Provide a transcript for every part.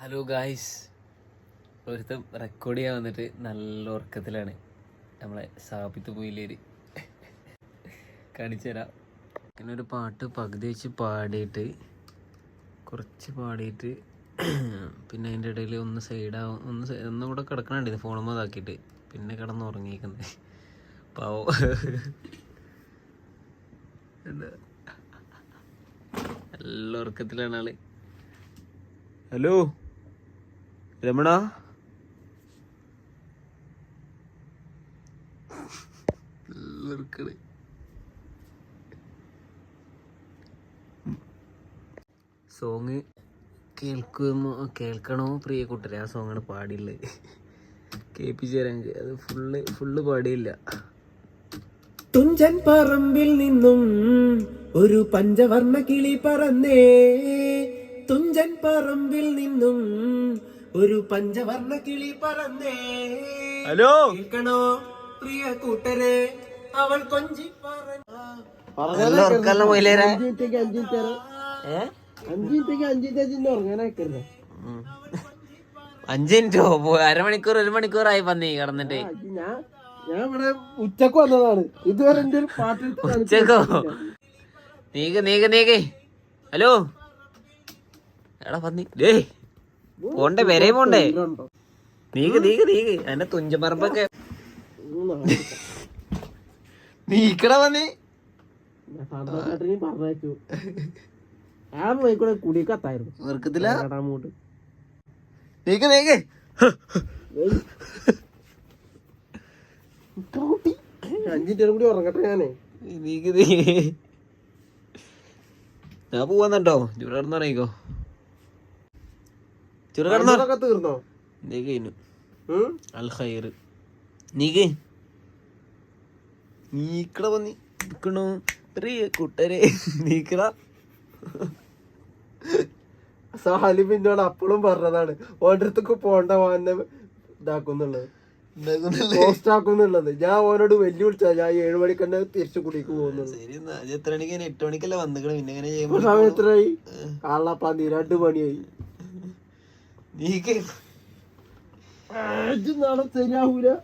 Hello guys ഒരുത്തം record ചെയ്യാൻ വന്നിട്ട് നല്ല ഉറക്കത്തിലാണ്. നമ്മളെ സാപ്പിത്ത് പോയില്ലേര്. കാണിച്ചു തരാം. പിന്നെ ഒരു പാട്ട് പകുതി വെച്ച് പാടിയിട്ട് കുറച്ച് പാടിയിട്ട് പിന്നെ അതിന്റെ ഇടയിൽ ഒന്ന് സൈഡാവും ഒന്ന് ഒന്നും കൂടെ കിടക്കണുണ്ട് ഇത് ഫോണുമ്പോൾ ഇതാക്കിയിട്ട്. പിന്നെ കിടന്ന് ഉറങ്ങിയിരിക്കുന്നത് പാവോ. എന്താ? നല്ല ഉറക്കത്തിലാണ് ആൾ. ഹലോ രമണ. സോങ് കേൾക്കുമോ കേൾക്കണോ പ്രിയ കൂട്ടരെ? ആ സോങ്ങാണ് പാടിയുള്ളത് കേൾപ്പിച്ചു തരാൻ അത് ഫുള്ള് ഫുള്ള് പാടിയില്ല. തുഞ്ചൻ പറമ്പിൽ നിന്നും ഒരു പഞ്ചവർണ കിളി പറന്നേ. തുഞ്ചൻ പറമ്പിൽ നിന്നും ഒരു പഞ്ചവർണ കിളി പറന്നേ. ഹലോ? കേൾക്കണോ? പ്രിയ കൂട്ടരെ അവൾ കൊഞ്ചി നല്ല ഉറക്കല്ല മൊയിലേരാ ഏ? അഞ്ചിറ്റേക്ക് അഞ്ചിറ്റേക്ക് ഉറങ്ങാനാക്കരുത് ഉം. അഞ്ച് മിനിറ്റോ? പോ- അരമണിക്കൂർ ഒരു മണിക്കൂറായി പന്നി കിടന്നിട്ട്. ഞാൻ ഞാൻ ഇവിടെ ഉച്ചയ്ക്ക് വന്നതാണ്. ഇതുവരെ എന്റെ ഒരു പാട്ട് ഉച്ചക്കോ? നീക്ക് നീക്ക് നീക്ക്. ഹലോ? എടാ പന്നി ഡേ പോണ്ടേ വരെ പോണ്ടേ. നീക്ക് നീക്ക് നീക്ക്. എന്റെ തുഞ്ചപ്പറമ്പൊക്കെ നീക്കട പന്നി പറഞ്ഞയച്ചു. അയാൾ പോയിക്കൂടെ കുടിക്കത്തായിരുന്നു ഉറക്കത്തില്ല അങ്ങോട്ട് നീക്ക് നീക്ക്. അഞ്ചിന്റെ കൂടി ഉറങ്ങട്ടെ ഞാനേ. നീക്ക് നീക്ക്. ഞാൻ പോവാന്നുണ്ടോ? ചൂട് കിടന്നുറങ്ങിക്കോ ചൂട് കിടന്നോ. അതൊക്കെ തീർന്നോ? കഴിഞ്ഞു? അൽ ഖൈർ. നീക്ക് നീക്കട പന്നി നിക്കണു. പ്രിയ കൂട്ടരെ നീക്കട. സാലി പിന്നോട് അപ്പോഴും പറഞ്ഞതാണ്. ഓരോരുത്തർക്ക് പോണ്ട വാന്നെ ഇതാക്കുന്നുള്ളത്. പോസ്റ്റ് ആക്കുന്നുള്ളത് ഞാൻ ഓനോട് വെല്ലുവിളിച്ചാ ഞാൻ ഏഴു മണിക്ക് തന്നെ തിരിച്ചു കുടിക്ക് എന്നാ. എത്ര മണിക്ക് ഇനി എട്ട് മണിക്കല്ലേ വന്നിക്കണ? പിന്നെ എങ്ങനെ ഇപ്പൊ സമയം എത്രയായി? കാളപ്പാന്തി രണ്ടു മണിയായി. നീക്ക് തരാവൂല.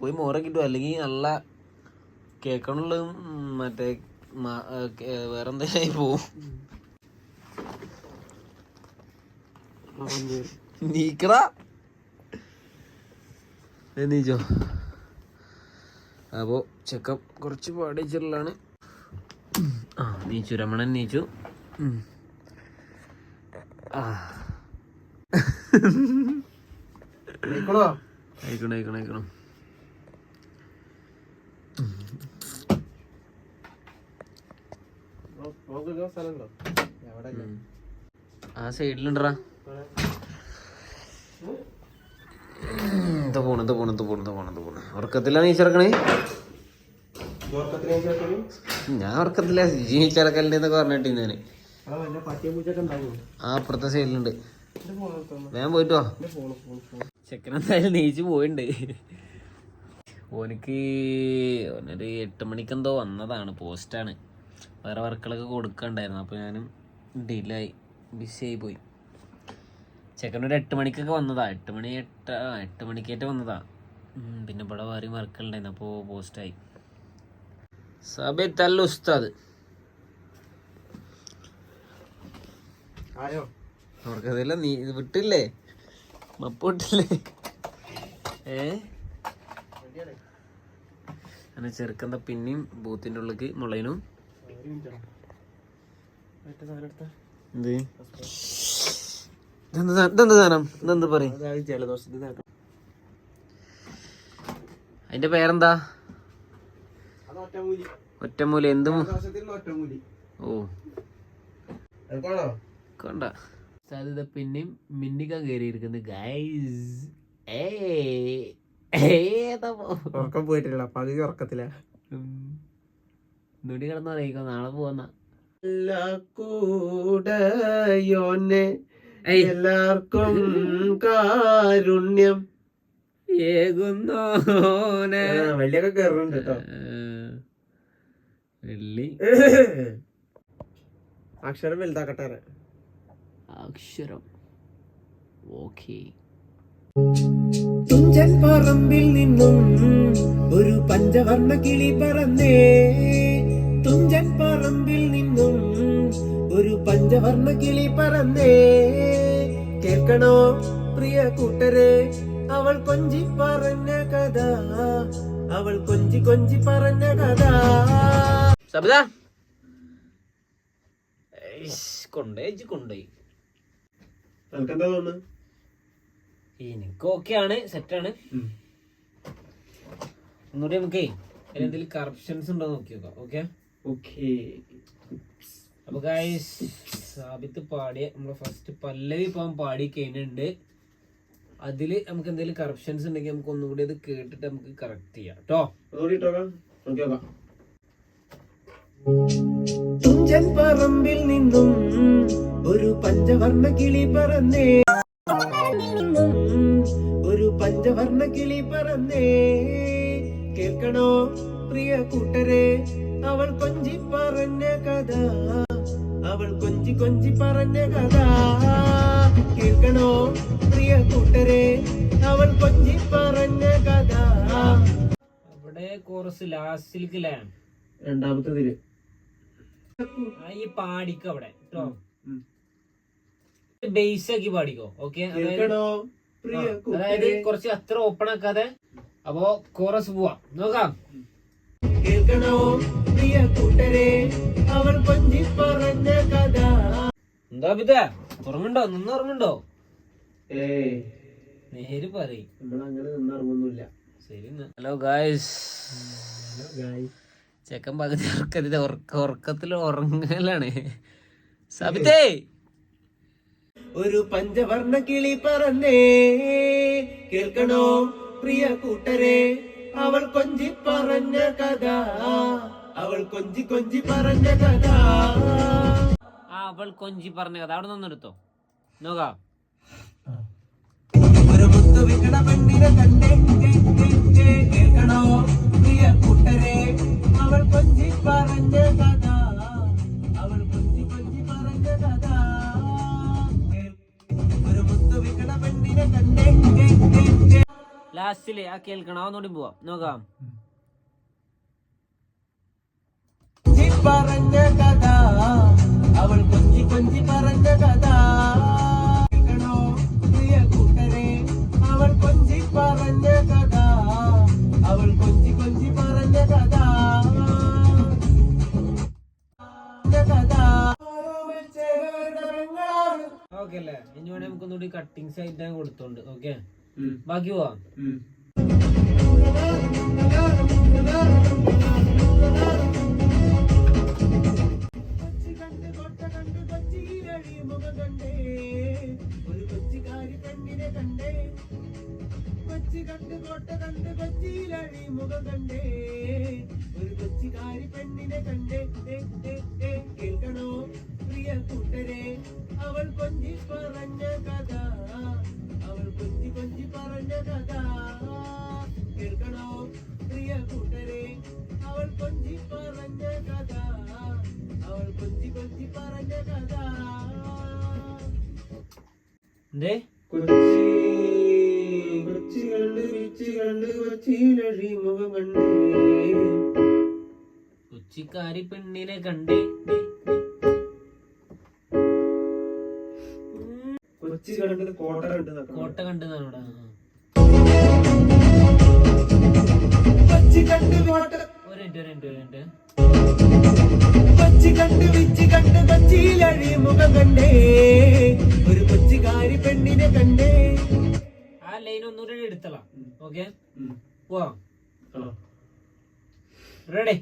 പോയി മോറെ കിട്ടും അല്ലെങ്കിൽ നല്ല കേക്കണുള്ള മറ്റേ വേറെന്തെങ്കിലും പോവും. നീക്കടാ. എന്നീച്ചോ അപ്പോ ചെക്കപ്പ് കുറച്ച് പാടിച്ചിട്ടുള്ളതാണ്. ആ നീച്ചു. രമണൻ നീച്ചു. ആ. അയക്കണം അയക്കണം അയക്കണം സ്ഥലമുണ്ടോ? എവിടെ ആ സൈഡിലുണ്ടറാ പോണ എന്താ പോണ എന്താ പോണ എന്താ പോണ എന്താ പോണ? ഉറക്കത്തിലാ നീച്ചിറക്കണേ ഞാൻ ഉറക്കത്തില്ല നീച്ചിറക്കലിന്റെ എന്നൊക്കെ പറഞ്ഞിട്ട് ഞാൻ ആ അപ്പുറത്തെ സൈഡിലുണ്ട്. വേഗം പോയിട്ട് ചെക്കൻ എന്തായാലും നീച്ച് പോയിണ്ട്. ഓനിക്ക് ഓനൊരു എട്ട് മണിക്കെന്തോ വന്നതാണ് പോസ്റ്റാണ് വേറെ വർക്കുകളൊക്കെ കൊടുക്കണ്ടായിരുന്നു അപ്പോൾ ഞാനും ഡിലേ ഡിലായി ബിസിയായി പോയി. ചെക്കൻ ഒരു എട്ട് മണിക്കൊക്കെ വന്നതാ എട്ട് മണി എട്ട് ആ എട്ട് മണിക്കേറ്റ് വന്നതാ. പിന്നെ ഇവിടെ വേറെ വർക്കുകളുണ്ടായിരുന്നു അപ്പോൾ പോസ്റ്റായി സബിത്തല്ല ഉസ്താദ്. ആയോ? അവർക്കതെല്ലാം നീ വിട്ടില്ലേ? മപ്പ് വിട്ടില്ലേ? ഏ? അങ്ങനെ ചെറുക്കന്ത പിന്നെയും ബൂത്തിന്റെ ഉള്ളിക്ക് മുളയിനും എന്ത്? ഇതെന്ത് സാധനം? ഇതെന്ത് പറയും? അതിന്റെ പേരെന്താ? ഒറ്റമൂലി. എന്തും ഓ. കണ്ട. സാധ്യത പിന്നെയും മിന്നിക്കാൻ കയറിയിരിക്കുന്നു ഗൈസ് ഉറക്കം പോയിട്ടില്ല പകുതി ഉറക്കത്തില്ല നുടി കിടന്ന് അറിയിക്കോ നാളെ പോന്ന. കൂടയോനെ എല്ലാവർക്കും കാരുണ്യം. ഏകുന്നോനെ. വലിയൊക്കെ കയറുന്നുണ്ട് കേട്ടോ. വെള്ളി. അക്ഷരം വലുതാക്കട്ടെ. അക്ഷരം. ഓക്കെ. തുഞ്ചൻ പറമ്പിൽ നിന്നും ഒരു പഞ്ചവർണ കിളി പറന്നേ. തുഞ്ചൻ പറമ്പിൽ നിന്നും ഒരു പഞ്ചവർണ കിളി പറന്നേ. കേൾക്കണോ പ്രിയ കൂട്ടരെ? അവൾ കൊഞ്ചി പറഞ്ഞ കഥ. അവൾ കൊഞ്ചി കൊഞ്ചി പറഞ്ഞ കഥ. സബിത. കൊണ്ടേ കൊണ്ടുപോയി എന്താ തോന്നുന്നു എനിക്ക് ഓക്കെ ആണ് സെറ്റാണ് ഒന്നുകൂടി നമുക്കേ എന്തെങ്കിലും കറപ്ഷൻസ് ഉണ്ടോ നോക്കി നോക്കാം. ഓക്കെ ഓക്കെ അപ്പൊ ഗായ്സ് സാബിത്ത് പാടിയ നമ്മളെ ഫസ്റ്റ് പല്ലവി ഇപ്പം പാടി കഴിഞ്ഞിട്ടുണ്ട്. അതിൽ നമുക്ക് എന്തെങ്കിലും കറപ്ഷൻസ് ഉണ്ടെങ്കിൽ നമുക്ക് ഒന്നുകൂടി അത് കേട്ടിട്ട് നമുക്ക് കറക്റ്റ് ചെയ്യാം. കേട്ടോ തുഞ്ചൻ പറമ്പിൽ നിന്നും ഒരു പഞ്ചവർണ കിളി പറന്നേ. ഒരു പഞ്ചവർണ കിളി പറന്നേ. കേൾക്കണോ പ്രിയ കൂട്ടരെ? അവൾ കൊഞ്ചി പറഞ്ഞ കഥ. അവൾ കൊഞ്ചി കൊഞ്ചി പറഞ്ഞ കഥ. കേൾക്കണോ പ്രിയ കൂട്ടരെ? അവൾ കൊഞ്ചി പറഞ്ഞ കഥ. അവിടെ കോറസ് ലാസ്റ്റിലേക്ക് രണ്ടാമത്തെ തിരി. ഈ പാടിക്കോ അവിടെ കേട്ടോ ബേസ് ആക്കി പാടിക്കോ ഓക്കെ അതായത് കുറച്ച് അത്ര ഓപ്പൺ ആക്കാതെ അപ്പോ കോറസ് പോവാം. നോക്കാം. കേൾക്കണോ? പ്രിയ കൂട്ടരെ അവൾ കൊഞ്ചി പറഞ്ഞ കഥ. എന്താ പിത? ഉറങ്ങണ്ടോ നിന്ന് ഉറങ്ങുണ്ടോ ഏയ്. നേര് പറയും. നമ്മളങ്ങനെ നിന്നിറങ്ങൊന്നുമില്ല ശരി ഹലോ ഗായ്സ് ചെക്കൻ പകുതി ഉറക്കത്തിൽ ഉറക്ക ഉറക്കത്തിൽ ഉറങ്ങലാണ്. സബിതേ! ഒരു പഞ്ചവർണ കിളി പറന്നേ കേൾക്കണോ പ്രിയ കൂട്ടരെ? അവൾ കൊഞ്ചി പറഞ്ഞ കഥ അവൾ കൊഞ്ചി കൊഞ്ചി പറഞ്ഞ കഥ. ആ അവൾ കൊഞ്ചി പറഞ്ഞ കഥ. അവിടെ നിന്നെടുത്തോ നോക്കാം. ഒരു മുത്തു വിക്കണ പെണ്ണിനെ കണ്ടേ കേൾക്കണോ? പ്രിയ കൂട്ടരെ അവൾ കൊഞ്ചി പറഞ്ഞ കഥ. അവൾ കൊഞ്ചി കൊഞ്ചി പറഞ്ഞ കഥ. ഒരു മുത്തു വിക്കണ പെണ്ണിനെ കണ്ടേ. ലാസ്റ്റിൽ ആ കേൾക്കണം. ഒന്നുകൂടി പോവാം. നോക്കാം. പറഞ്ഞ ഒന്നുകൂടി കട്ടിങ്സ് ആയിട്ട് ഞാൻ കൊടുത്തോണ്ട് ഓക്കെ ബാക്കി പോവാം. കൊഞ്ചി പറഞ്ഞ കഥ. അവൾ കൊഞ്ചി കൊഞ്ചി പറഞ്ഞ കഥ. എന്തേ? കൊച്ചി കൊച്ചി കണ്ട് കൊച്ചി കണ്ട് കൊച്ചിയിലഴി മുഖം കണ്ടേ. കൊച്ചിക്കാരി പെണ്ണിനെ കണ്ടേ. കൊച്ചി കണ്ടത് കോട്ട കണ്ടത് കോട്ട കണ്ടെന്നാണ് ലൈൻ ഒന്നുകൂടി എടുത്തളാം. ഓക്കെ പോവാം. റെഡി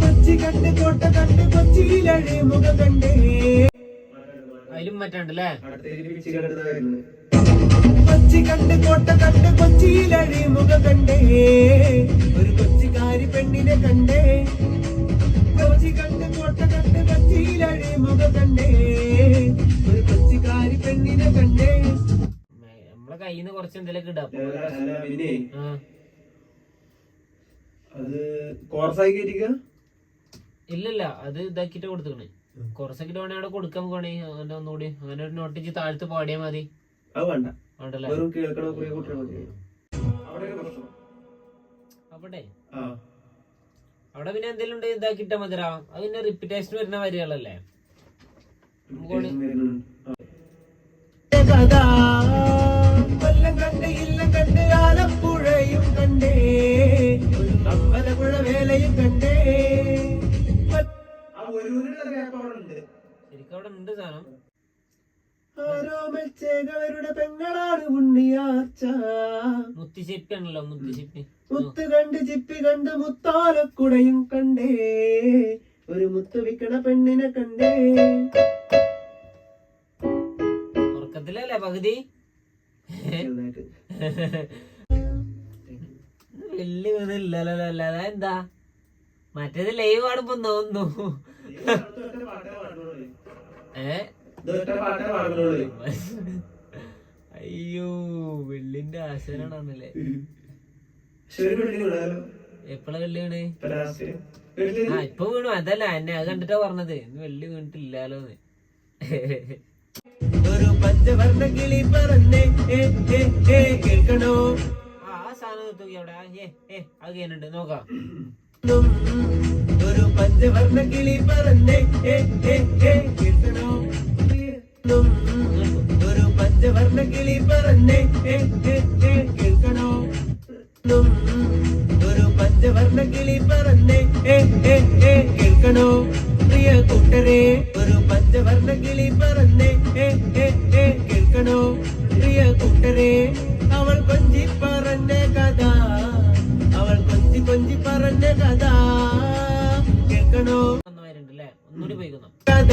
കൊച്ചി കണ്ട് കോട്ട കണ്ട് കൊച്ചിയിലഴി മുഖം കണ്ടേ. അതിലും മറ്റാണ്ടല്ലേ? കൊച്ചി കണ്ട് കോട്ട കണ്ട് കൊച്ചിയിലഴി മുഖം കണ്ടേ. ഒരു കൊച്ചിക്കാരി പെണ്ണിനെ കണ്ടേ. കൊച്ചി കണ്ട് കോട്ട കണ്ട് കൊച്ചിയിലഴി മുഖ കണ്ടേ. ഒരു കൊച്ചിക്കാരി പെണ്ണിനെ കണ്ടേ. നമ്മളെ കയ്യിൽ നിന്ന് കുറച്ച് എന്തെങ്കിലും ഇടാം അത് കോർസായി കയറ്റിക്ക ഇല്ലല്ല അത് ഇതാക്കിട്ട് കൊടുത്തേ കുറച്ചൊക്കെ വേണേ അവിടെ കൊടുക്കാൻ പോകണേ അങ്ങനെ ഒന്നുകൂടി അങ്ങനെ ഒരു നോട്ടിച്ച് താഴ്ത്ത് പാടിയാ മതി. അത് വേണ്ട. വേണ്ടല്ലേ? അവിടെ. അവിടെ പിന്നെ എന്തെങ്കിലും ഉണ്ട് ഇതാക്കിട്ടാ മതിരാ അത് പിന്നെ റിപ്പീറ്റേഷൻ വരുന്ന വരികളല്ലേ? ശരിക്കും അവിടെ ഉണ്ട് സാധനം. ആരോമൽ ചേകവരുടെ പെങ്ങളാണ് ഉണ്ണിയാർച്ച. മുത്തിശിപ്പി. മുത്തിച്ചിപ്പി മുത്ത് കണ്ട് ചിപ്പി കണ്ട് മുത്താലക്കുടയും കണ്ടേ. ഒരു മുത്തു വിക്കണ പെണ്ണിനെ കണ്ടേ. ഉറക്കത്തിലല്ലേ പകുതി? ഇല്ലല്ലോ എന്താ മറ്റേത് ലൈവ് ആടുമ്പോ തോന്നുന്നു ഏ. അയ്യോ വെള്ളിന്റെ ആശയാണെന്നല്ലേ എപ്പഴാ വെള്ളി വീണ്? ആ ഇപ്പൊ വീണു. അതല്ല എന്നെ അത് കണ്ടിട്ടാ പറഞ്ഞത്. ഇന്ന് വെള്ളി വീണിട്ടില്ലാലോ ഒരു പഞ്ചവർണ കിളി പറഞ്ഞേ കേൾക്കണോ? ആ സാധനം തൂക്കി അവിടെ. ഏ ഏ അത് കഴിഞ്ഞിട്ട് നോക്കാം. ഒരു പഞ്ചവർണ കിളി പറഞ്ഞേ കേൾക്കണോ? ഉം, ഒരു പഞ്ചവർണ കിളി പറഞ്ഞേ കേൾക്കണോ? ഒരു പഞ്ചവർണ കിളി പറഞ്ഞേ കേൾക്കണോ? പ്രിയ കൂട്ടരെ ഒരു പഞ്ചവർണ കിളി പറഞ്ഞേ കേൾക്കണോ? പ്രിയ കൂട്ടരെ അവൾ കൊഞ്ചി പറഞ്ഞ കഥ അവൾ കൊഞ്ചി കൊഞ്ചി പറഞ്ഞ കഥ കേൾക്കണോ? ഒന്നുകൂടി പോയിക്കുന്നു കഥ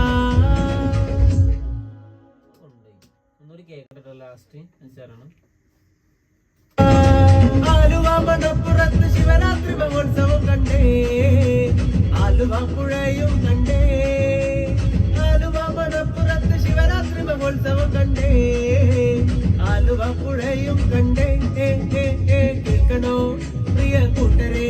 കേക്കട്ടോ ലാസ്റ്റ് അനുസരണം ആലുവ മണപ്പുറത്ത് ശിവരാത്രി മഹോത്സവം കണ്ടേ. ആലുവ പുഴയും കണ്ടേ. ആലുവ മണപ്പുറത്ത് ശിവരാത്രി മഹോത്സവം കണ്ടേ. ആലുവ പുഴയും കണ്ടേ കേൾക്കണോ പ്രിയ കൂട്ടരെ?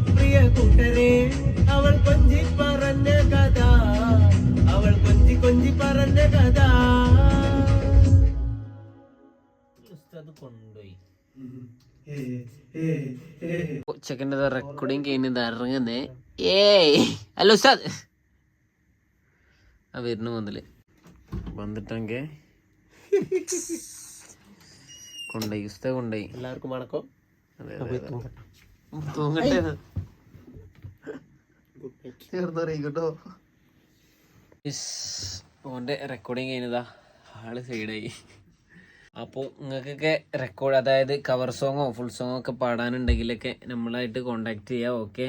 പ്രിയ കൂട്ടരെ അവൾ കൊഞ്ചി പറഞ്ഞ കഥ. അവൾ കൊഞ്ചി കൊഞ്ചി പറഞ്ഞ കഥ. ഉസ്താദ് കൊണ്ടുപോയി. ഏ, ഏ, ഏ. ചെക്കന്റെ റെക്കോർഡിങ് കഴിഞ്ഞത് ഇറങ്ങുന്നേ. ഏയ്. ഹലോ ഉസ്താദ്. ആ വരുന്നു വന്നിൽ വന്നിട്ടെങ്കിൽ കൊണ്ടോയി ഉസ്താദ് കൊണ്ടോയി എല്ലാവർക്കും വണക്കം. അതെ, അതെ, കേട്ടോ ഓന്റെ റെക്കോർഡിങ് കഴിഞ്ഞതാ. ആൾ സൈഡായി. അപ്പോൾ നിങ്ങൾക്കൊക്കെ റെക്കോർഡ് അതായത് കവർ സോങ്ങോ ഫുൾ സോങ്ങോ ഒക്കെ പാടാനുണ്ടെങ്കിലൊക്കെ നമ്മളായിട്ട് കോണ്ടാക്ട് ചെയ്യാം ഓക്കെ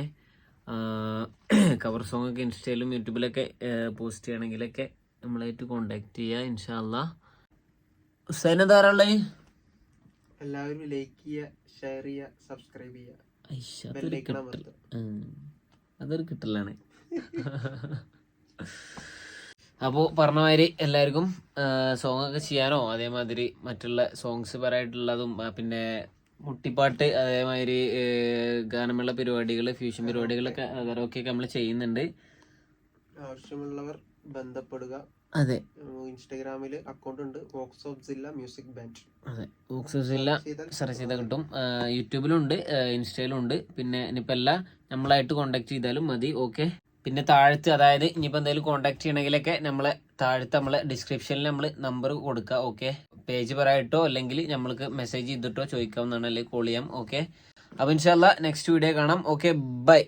കവർ സോങ് ഒക്കെ ഇൻസ്റ്റയിലും യൂട്യൂബിലൊക്കെ പോസ്റ്റ് ചെയ്യണമെങ്കിലൊക്കെ നമ്മളായിട്ട് കോണ്ടാക്ട് ചെയ്യുക ഇൻഷാല്ല ഹുസൈൻ ധാരാളേ എല്ലാവരും ലൈക്ക് ചെയ്യുക ഷെയർ ചെയ്യുക സബ്സ്ക്രൈബ് ചെയ്യുക അതൊരു കിട്ടലാണ്. അപ്പോൾ പറഞ്ഞ മാതിരി എല്ലാവർക്കും സോങ് ഒക്കെ ചെയ്യാനോ? അതേമാതിരി മറ്റുള്ള സോങ്സ് പറയായിട്ടുള്ളതും പിന്നെ മുട്ടിപ്പാട്ട് അതേമാതിരി ഗാനമേള പരിപാടികൾ ഫ്യൂഷൻ പരിപാടികളൊക്കെ അതൊക്കെ നമ്മൾ ചെയ്യുന്നുണ്ട്. ആവശ്യമുള്ളവർ ബന്ധപ്പെടുക. അതെ. ഇൻസ്റ്റാഗ്രാമിൽ അക്കൗണ്ട് ഉണ്ട് വോക്സ് ഓഫ് ജില്ല മ്യൂസിക് ബാൻഡ് അതെ. ഓക്സിജില്ല സെർച്ച് ചെയ്താൽ കിട്ടും. യൂട്യൂബിലും ഉണ്ട് ഇൻസ്റ്റയിലും ഉണ്ട് പിന്നെ ഇനിയിപ്പോൾ എല്ലാം നമ്മളായിട്ട് കോൺടാക്ട് ചെയ്താലും മതി. ഓക്കെ പിന്നെ താഴത്ത് അതായത് ഇനിയിപ്പോൾ എന്തെങ്കിലും കോണ്ടാക്ട് ചെയ്യണമെങ്കിലൊക്കെ നമ്മളെ താഴത്ത് നമ്മളെ ഡിസ്ക്രിപ്ഷനിൽ നമ്മൾ നമ്പർ കൊടുക്കുക. ഓക്കെ പേജ് പറയായിട്ടോ അല്ലെങ്കിൽ നമ്മൾക്ക് മെസ്സേജ് ചെയ്തിട്ടോ ചോദിക്കാവുന്നതാണ്. അല്ലെങ്കിൽ കോൾ ചെയ്യാം. ഓക്കെ അപ്പോൾ ഇൻഷാല്ല നെക്സ്റ്റ് വീഡിയോ കാണാം. Okay bye